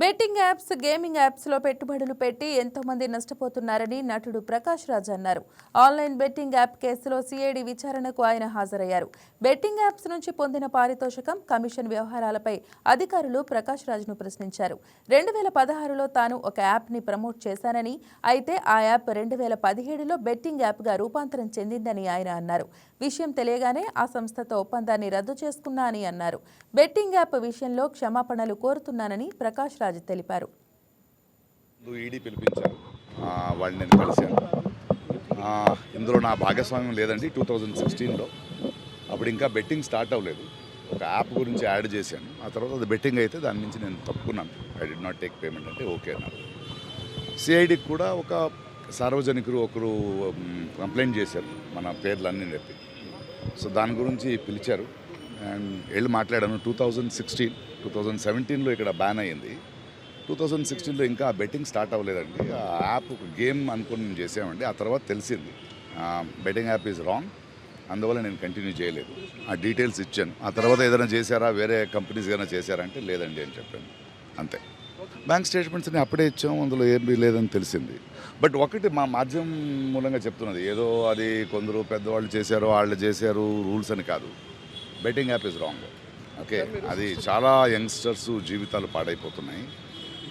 Betting apps gaming యాప్స్లో పెట్టుబడులు పెట్టి ఎంతోమంది నష్టపోతున్నారని నటుడు ప్రకాష్ రాజ్ అన్నారు. ఆన్లైన్ బెట్టింగ్ యాప్ కేసులో సిఐడి విచారణకు ఆయన హాజరయ్యారు. బెట్టింగ్ యాప్స్ నుంచి పొందిన పారితోషికం కమిషన్ వ్యవహారాలపై అధికారులు ప్రకాష్ రాజ్ను ప్రశ్నించారు. రెండు వేల పదహారులో తాను ఒక యాప్ని ప్రమోట్ చేశానని అయితే ఆ యాప్ రెండు వేల పదిహేడులో బెట్టింగ్ యాప్గా రూపాంతరం చెందిందని ఆయన అన్నారు. విషయం తెలియగానే ఆ సంస్థతో ఒప్పందాన్ని రద్దు చేసుకున్నా అని అన్నారు. బెట్టింగ్ యాప్ విషయంలో క్షమాపణలు కోరుతున్నానని ప్రకాష్ రాజ్ తెలిపారు. ఈడీ పిలిపించారు. వాళ్ళని నేను కలిశాను. ఇందులో నా భాగస్వామ్యం లేదండి. టూ థౌజండ్ సిక్స్టీన్లో అప్పుడు ఇంకా బెట్టింగ్ స్టార్ట్ అవ్వలేదు. ఒక యాప్ గురించి యాడ్ చేశాను. ఆ తర్వాత అది బెట్టింగ్ అయితే దాని నుంచి నేను తప్పుకున్నాను. I did not take payment అంటే ఓకే అన్నారు. సిఐడికి కూడా ఒక సార్వజనికులు ఒకరు కంప్లైంట్ చేశారు. మన పేర్లన్నీ చెప్పి. సో దాని గురించి పిలిచారు. అండ్ వెళ్ళి మాట్లాడాను. Two thousand sixteen two thousand సెవెంటీన్లో ఇక్కడ బ్యాన్ అయ్యింది. టూ థౌజండ్ సిక్స్టీన్లో ఇంకా బెట్టింగ్ స్టార్ట్ అవ్వలేదండి. ఆ యాప్ ఒక గేమ్ అనుకుని మేము చేసామండి ఆ తర్వాత తెలిసింది. బెట్టింగ్ యాప్ ఈజ్ రాంగ్ అందువల్ల నేను కంటిన్యూ చేయలేదు. ఆ డీటెయిల్స్ ఇచ్చాను. ఆ తర్వాత ఏదైనా చేశారా? వేరే కంపెనీస్ ఏదైనా చేశారా అంటే లేదండి అని చెప్పాను. అంతే. బ్యాంక్ స్టేట్మెంట్స్ని అప్పుడే ఇచ్చాము అందులో ఏమీ లేదని తెలిసింది. బట్ ఒకటి మా మాధ్యమం మూలంగా చెప్తున్నది. ఏదో అది కొందరు పెద్దవాళ్ళు చేశారు వాళ్ళు చేశారు రూల్స్ అని కాదు. Betting app is wrong okay అది చాలా యంగ్స్టర్స్ జీవితాలు పాడైపోతున్నాయి.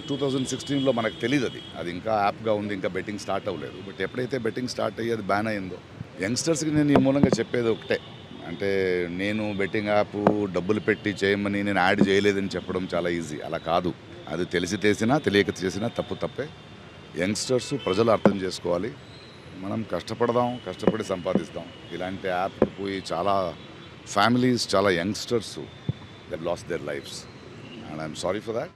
టూ థౌజండ్ సిక్స్టీన్లో మనకు తెలియదు అది. అది ఇంకా యాప్గా ఉంది ఇంకా బెట్టింగ్ స్టార్ట్ అవ్వలేదు. బట్ ఎప్పుడైతే బెట్టింగ్ స్టార్ట్ అయ్యేది బ్యాన్ అయిందో యంగ్స్టర్స్కి నేను ఈ మూలంగా చెప్పేది ఒకటే. అంటే నేను బెట్టింగ్ యాప్ డబ్బులు పెట్టి చేయమని నేను యాడ్ చేయలేదని చెప్పడం చాలా ఈజీ. అలా కాదు. అది తెలిసి చేసినా తెలియక చేసినా తప్పు తప్పే. యంగ్స్టర్స్ ప్రజలు అర్థం చేసుకోవాలి. మనం కష్టపడదాం కష్టపడి సంపాదిస్తాం. ఇలాంటి యాప్ పోయి చాలా ఫ్యామిలీస్ చాలా youngsters that lost their lives and I'm sorry for that